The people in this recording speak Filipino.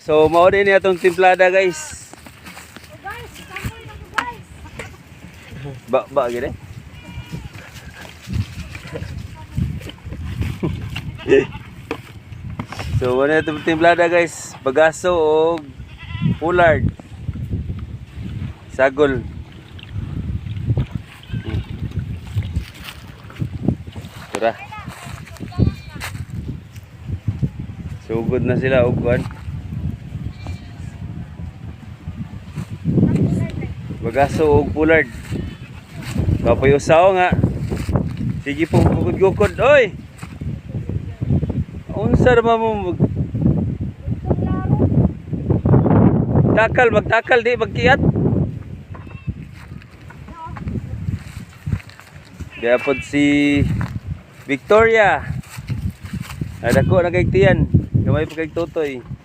So mao din niya atong timplada guys. Na. Ba ba gini. so wala itong timplada guys. Bagaso o pullard. Sagol. Tara. Sugod na sila og kuan. Bagaso og pullard. Kapoy usaw nga. Sige po gukod-gukod. Oy! Unsa naman mo mag... Takal, magtakal di, magkiyat. Kaya po si Victoria. Ada ko nagkaigtiyan. Gamay pa kay Totoy.